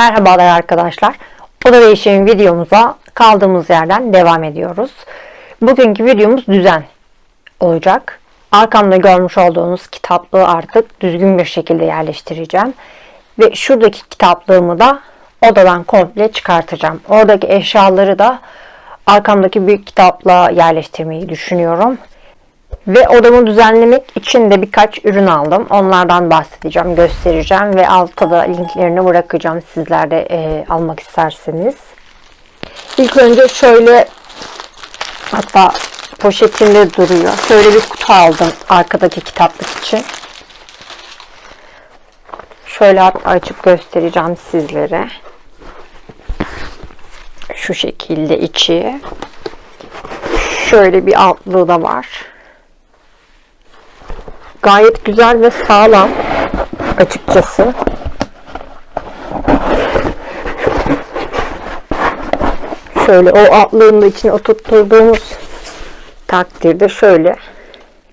Merhabalar arkadaşlar. Oda değişim videomuza kaldığımız yerden devam ediyoruz. Bugünkü videomuz düzen olacak. Arkamda görmüş olduğunuz kitaplığı artık düzgün bir şekilde yerleştireceğim. Ve şuradaki kitaplığımı da odadan komple çıkartacağım. Oradaki eşyaları da arkamdaki büyük kitaplığa yerleştirmeyi düşünüyorum. Ve odamı düzenlemek için de birkaç ürün aldım. Onlardan bahsedeceğim, göstereceğim ve altta da linklerini bırakacağım sizler de e, almak isterseniz. İlk önce şöyle hatta poşetinde duruyor. Şöyle bir kutu aldım arkadaki kitaplık için. Şöyle açıp göstereceğim sizlere. Şu şekilde içi. Şöyle bir altlığı da var gayet güzel ve sağlam açıkçası. Şöyle o altlığın da içine oturtturduğumuz takdirde şöyle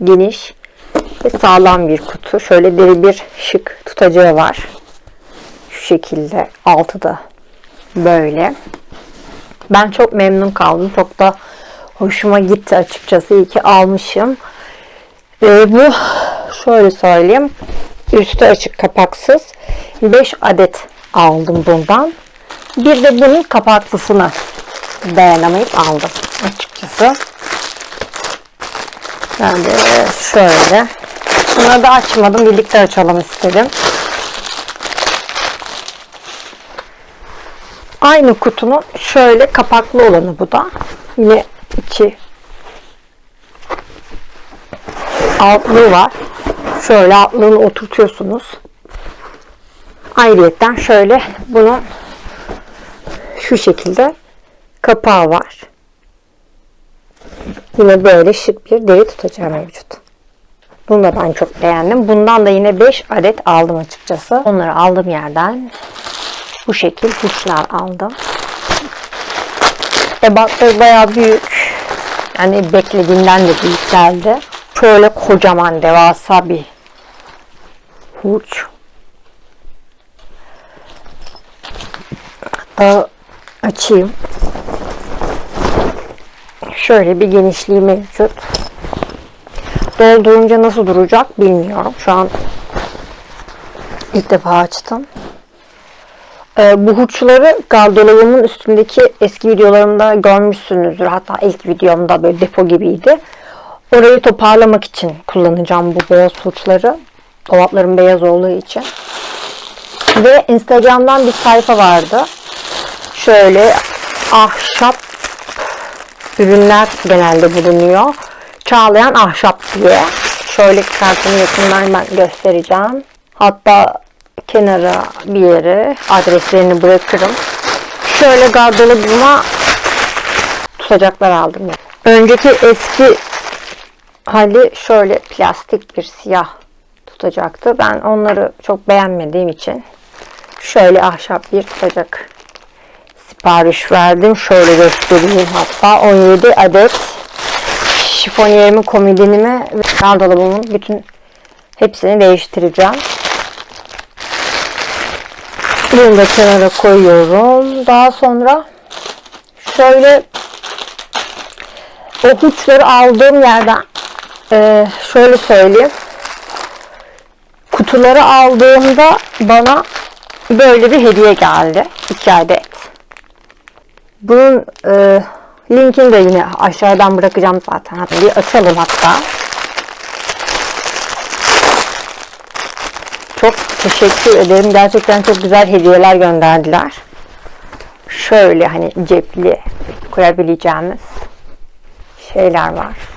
geniş ve sağlam bir kutu. Şöyle deri bir şık tutacağı var. Şu şekilde altı da böyle. Ben çok memnun kaldım. Çok da hoşuma gitti açıkçası. İyi ki almışım. Ee, bu şöyle söyleyeyim. Üstü açık kapaksız 5 adet aldım bundan. Bir de bunun kapaklısını dayanamayıp aldım açıkçası. Ben de şöyle. Bunları da açmadım. Birlikte açalım istedim. Aynı kutunun şöyle kapaklı olanı bu da. Yine içi altlığı var. Şöyle altlığını oturtuyorsunuz. Ayrıyetten şöyle bunun şu şekilde kapağı var. Yine böyle şık bir deri tutacağı mevcut. Bunu da ben çok beğendim. Bundan da yine 5 adet aldım açıkçası. Onları aldığım yerden bu şekil kuşlar aldım. Ebatları bayağı büyük. Yani beklediğimden de büyük geldi. Şöyle kocaman devasa bir huç. Hatta açayım. Şöyle bir genişliği mevcut. Doldurunca nasıl duracak bilmiyorum. Şu an ilk defa açtım. Ee, bu huçları gardırobamın üstündeki eski videolarımda görmüşsünüzdür. Hatta ilk videomda böyle depo gibiydi. Orayı toparlamak için kullanacağım bu beyaz huçları. Dolaplarım beyaz olduğu için. Ve Instagram'dan bir sayfa vardı. Şöyle ahşap ürünler genelde bulunuyor. Çağlayan ahşap diye. Şöyle kartını yakından ben göstereceğim. Hatta kenara bir yere adreslerini bırakırım. Şöyle gardırobuma tutacaklar aldım. Önceki eski hali şöyle plastik bir siyah tutacaktı. Ben onları çok beğenmediğim için şöyle ahşap bir tutacak sipariş verdim. Şöyle göstereyim hatta 17 adet şifonyerimi, komodinimi ve gardırobamın bütün hepsini değiştireceğim. Bunu da kenara koyuyorum. Daha sonra şöyle o huçları aldığım yerden e, şöyle söyleyeyim. Kutuları aldığımda bana böyle bir hediye geldi. 2 adet. Bunun e, linkini de yine aşağıdan bırakacağım zaten. Hadi bir açalım hatta. Çok teşekkür ederim. Gerçekten çok güzel hediyeler gönderdiler. Şöyle hani cepli koyabileceğimiz şeyler var.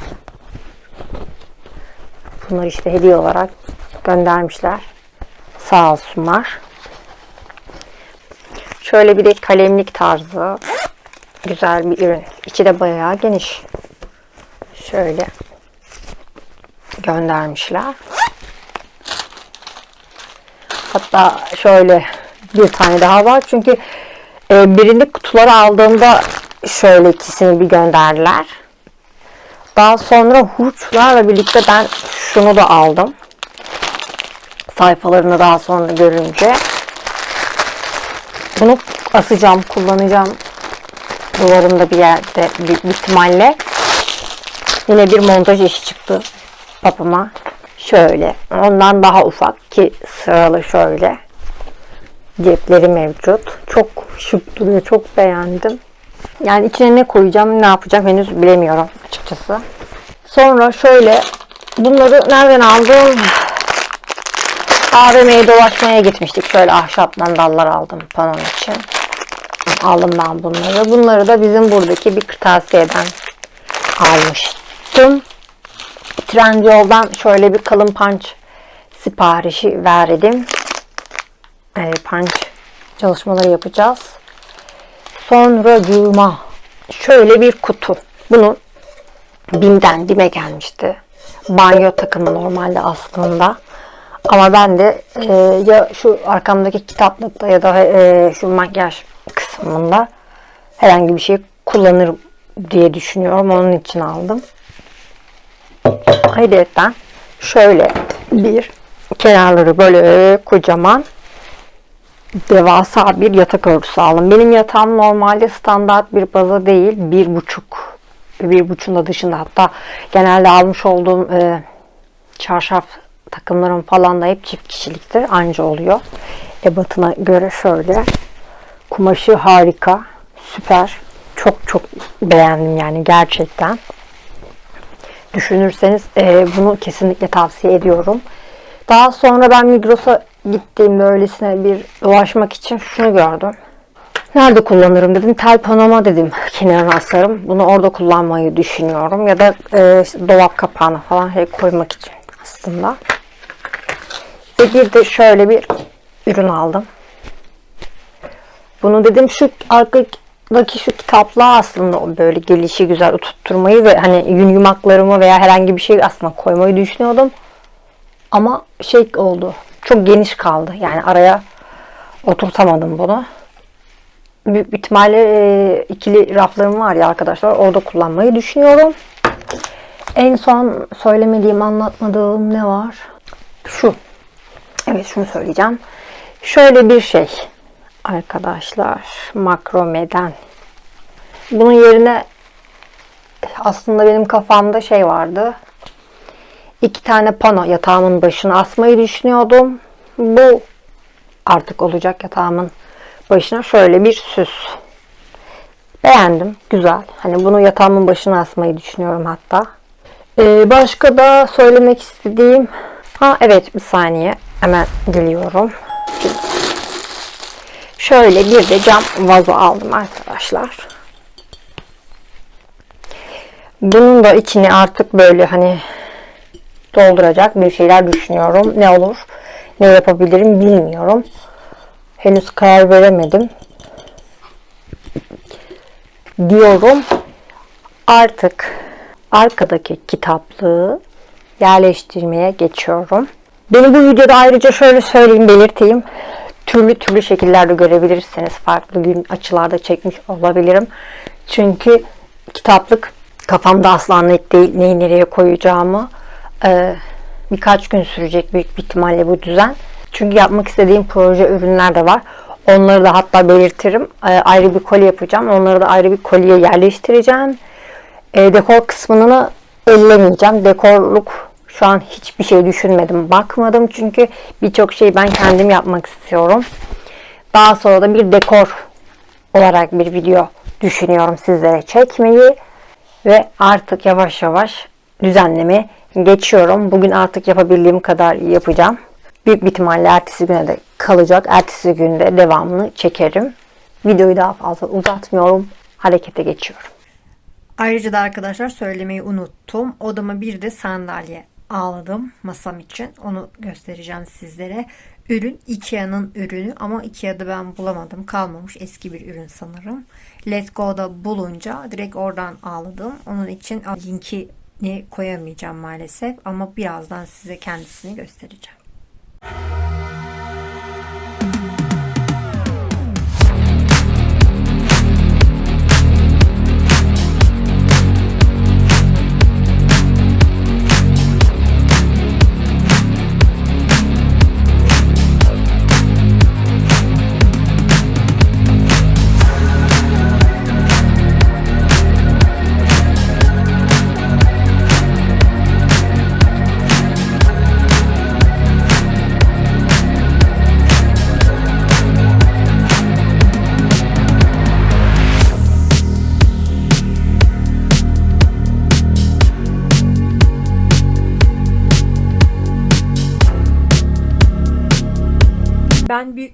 Bunları işte hediye olarak göndermişler. Sağ olsunlar. Şöyle bir de kalemlik tarzı. Güzel bir ürün. İçi de bayağı geniş. Şöyle göndermişler. Hatta şöyle bir tane daha var. Çünkü e, birini kutuları aldığımda şöyle ikisini bir gönderdiler. Daha sonra hurçlarla birlikte ben şunu da aldım. Sayfalarını daha sonra görünce Bunu asacağım, kullanacağım duvarımda bir yerde büyük ihtimalle. Yine bir montaj işi çıktı papama. Şöyle. Ondan daha ufak ki sıralı şöyle. Cepleri mevcut. Çok şık duruyor. Çok beğendim. Yani içine ne koyacağım, ne yapacağım henüz bilemiyorum açıkçası. Sonra şöyle bunları nereden aldım? AVM'ye dolaşmaya gitmiştik. Şöyle ahşap mandallar aldım panon için. Aldım ben bunları. Bunları da bizim buradaki bir kırtasiyeden almıştım. Trendyol'dan şöyle bir kalın punch siparişi verdim. Ee, punch çalışmaları yapacağız. Sonra cuma şöyle bir kutu. Bunu Bim'den Bim'e gelmişti. Banyo takımı normalde aslında. Ama ben de e, ya şu arkamdaki kitaplıkta ya da e, şu makyaj kısmında herhangi bir şey kullanırım diye düşünüyorum. Onun için aldım. Ayrıca şöyle bir kenarları böyle kocaman devasa bir yatak örtüsü aldım. Benim yatağım normalde standart bir baza değil. Bir buçuk. Bir buçuğun da dışında hatta genelde almış olduğum e, çarşaf takımlarım falan da hep çift kişiliktir. Anca oluyor. Ebatına göre şöyle. Kumaşı harika. Süper. Çok çok beğendim yani gerçekten. Düşünürseniz e, bunu kesinlikle tavsiye ediyorum. Daha sonra ben Migros'a gittiğimde öylesine bir dolaşmak için şunu gördüm. Nerede kullanırım dedim. Tel panoma dedim kenara asarım. Bunu orada kullanmayı düşünüyorum. Ya da e, işte dolap kapağına falan şey koymak için aslında. Ve bir de şöyle bir ürün aldım. Bunu dedim şu arkadaki şu kitaplığa aslında böyle gelişi güzel tutturmayı ve hani yün yumaklarımı veya herhangi bir şey aslında koymayı düşünüyordum. Ama şey oldu. Çok geniş kaldı. Yani araya oturtamadım bunu. Büyük ihtimalle e, ikili raflarım var ya arkadaşlar. Orada kullanmayı düşünüyorum. En son söylemediğim, anlatmadığım ne var? Şu. Evet şunu söyleyeceğim. Şöyle bir şey arkadaşlar makromeden. Bunun yerine aslında benim kafamda şey vardı. İki tane pano yatağımın başına asmayı düşünüyordum. Bu artık olacak yatağımın başına şöyle bir süs. Beğendim. Güzel. Hani bunu yatağımın başına asmayı düşünüyorum hatta. Ee, başka da söylemek istediğim Ha evet bir saniye. Hemen geliyorum. Şöyle bir de cam vazo aldım arkadaşlar. Bunun da içini artık böyle hani dolduracak bir şeyler düşünüyorum. Ne olur, ne yapabilirim bilmiyorum. Henüz karar veremedim. Diyorum. Artık arkadaki kitaplığı yerleştirmeye geçiyorum. Beni bu videoda ayrıca şöyle söyleyeyim, belirteyim. Türlü türlü şekillerde görebilirsiniz. Farklı gün açılarda çekmiş olabilirim. Çünkü kitaplık kafamda asla net değil. Neyi nereye koyacağımı. Ee, birkaç gün sürecek büyük bir ihtimalle bu düzen. Çünkü yapmak istediğim proje ürünler de var. Onları da hatta belirtirim. Ee, ayrı bir koli yapacağım. Onları da ayrı bir kolye yerleştireceğim. Ee, dekor kısmını ellemeyeceğim. Dekorluk şu an hiçbir şey düşünmedim, bakmadım çünkü birçok şeyi ben kendim yapmak istiyorum. Daha sonra da bir dekor olarak bir video düşünüyorum sizlere çekmeyi ve artık yavaş yavaş düzenleme geçiyorum. Bugün artık yapabildiğim kadar yapacağım. Büyük bir ihtimalle ertesi güne de kalacak. Ertesi günde devamını çekerim. Videoyu daha fazla uzatmıyorum. Harekete geçiyorum. Ayrıca da arkadaşlar söylemeyi unuttum. Odama bir de sandalye aldım masam için. Onu göstereceğim sizlere. Ürün Ikea'nın ürünü ama Ikea'da ben bulamadım. Kalmamış eski bir ürün sanırım. Let Go'da bulunca direkt oradan aldım. Onun için linkini koyamayacağım maalesef ama birazdan size kendisini göstereceğim.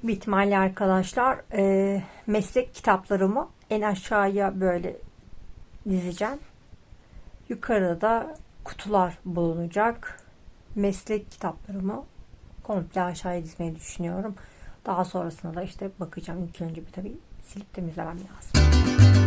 Büyük arkadaşlar e, meslek kitaplarımı en aşağıya böyle dizeceğim. Yukarıda da kutular bulunacak. Meslek kitaplarımı komple aşağıya dizmeyi düşünüyorum. Daha sonrasında da işte bakacağım. İlk önce bir tabii silip temizlemem lazım.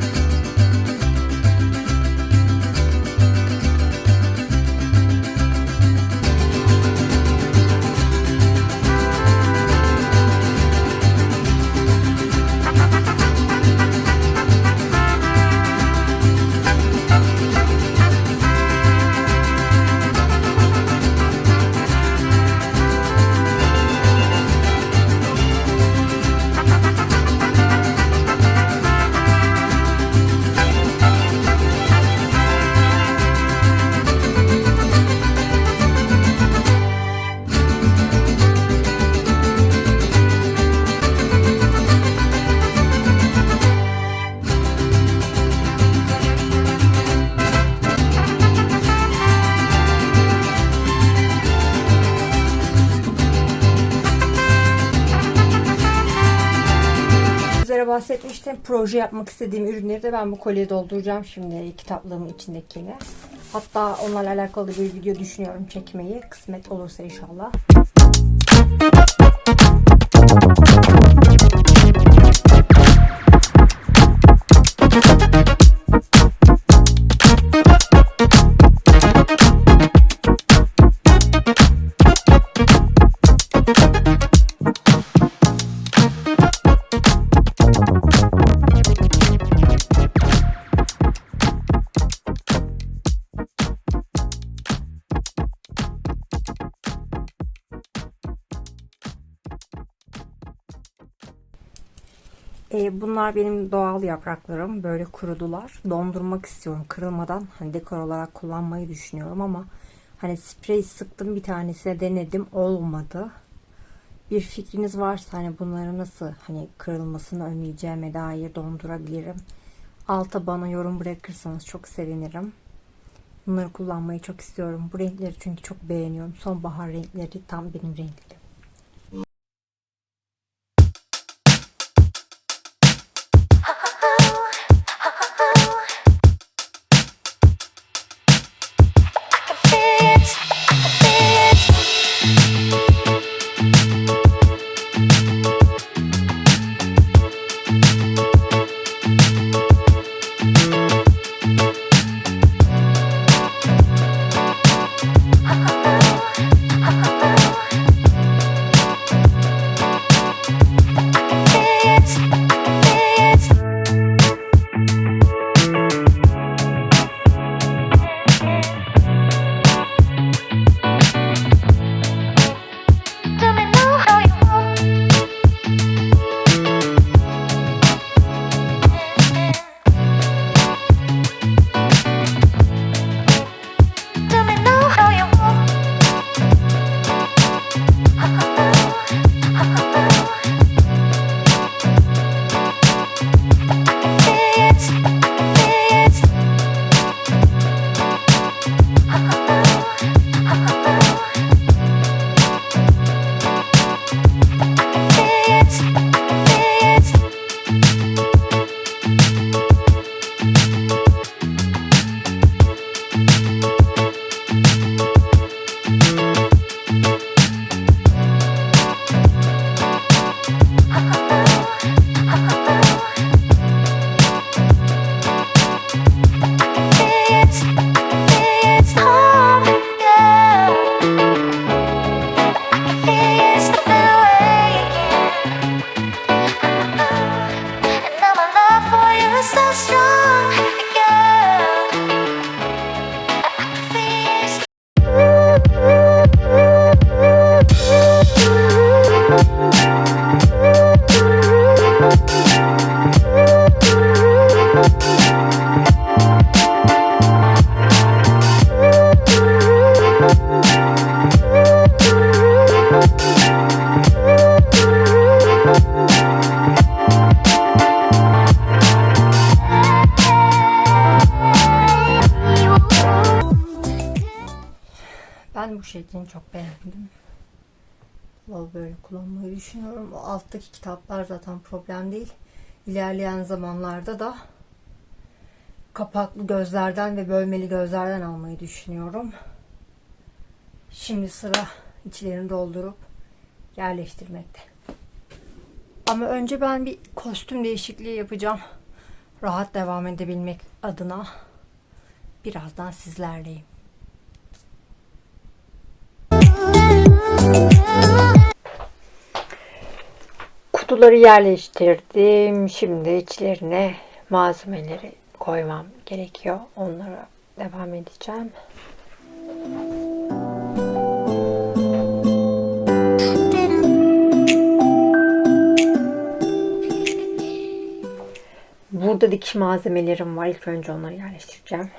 Bahsetmiştim. Proje yapmak istediğim ürünleri de ben bu kolyeye dolduracağım şimdi kitaplığımın içindekini. Hatta onlarla alakalı bir video düşünüyorum çekmeyi. Kısmet olursa inşallah. E, bunlar benim doğal yapraklarım. Böyle kurudular. Dondurmak istiyorum kırılmadan. Hani dekor olarak kullanmayı düşünüyorum ama hani sprey sıktım bir tanesine denedim olmadı. Bir fikriniz varsa hani bunları nasıl hani kırılmasını önleyeceğime dair dondurabilirim. Alta bana yorum bırakırsanız çok sevinirim. Bunları kullanmayı çok istiyorum. Bu renkleri çünkü çok beğeniyorum. Sonbahar renkleri tam benim renklerim. Şeklini çok beğendim. dolabı böyle kullanmayı düşünüyorum. O alttaki kitaplar zaten problem değil. İlerleyen zamanlarda da kapaklı gözlerden ve bölmeli gözlerden almayı düşünüyorum. Şimdi sıra içlerini doldurup yerleştirmekte. Ama önce ben bir kostüm değişikliği yapacağım. Rahat devam edebilmek adına. Birazdan sizlerleyim. Kutuları yerleştirdim. Şimdi içlerine malzemeleri koymam gerekiyor. Onlara devam edeceğim. Burada dikiş malzemelerim var. İlk önce onları yerleştireceğim.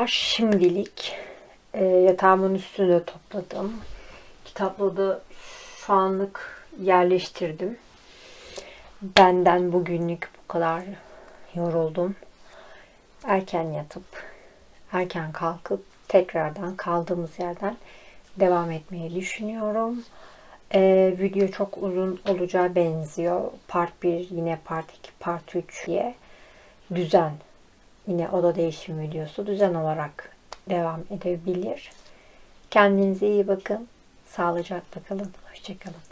Arkadaşlar şimdilik e, yatağımın üstünü de topladım. Kitaplığı da şu anlık yerleştirdim. Benden bugünlük bu kadar yoruldum. Erken yatıp erken kalkıp tekrardan kaldığımız yerden devam etmeyi düşünüyorum. E, video çok uzun olacağı benziyor. Part 1 yine part 2 part 3 diye düzen yine oda değişim videosu düzen olarak devam edebilir. Kendinize iyi bakın. Sağlıcakla kalın. Hoşçakalın.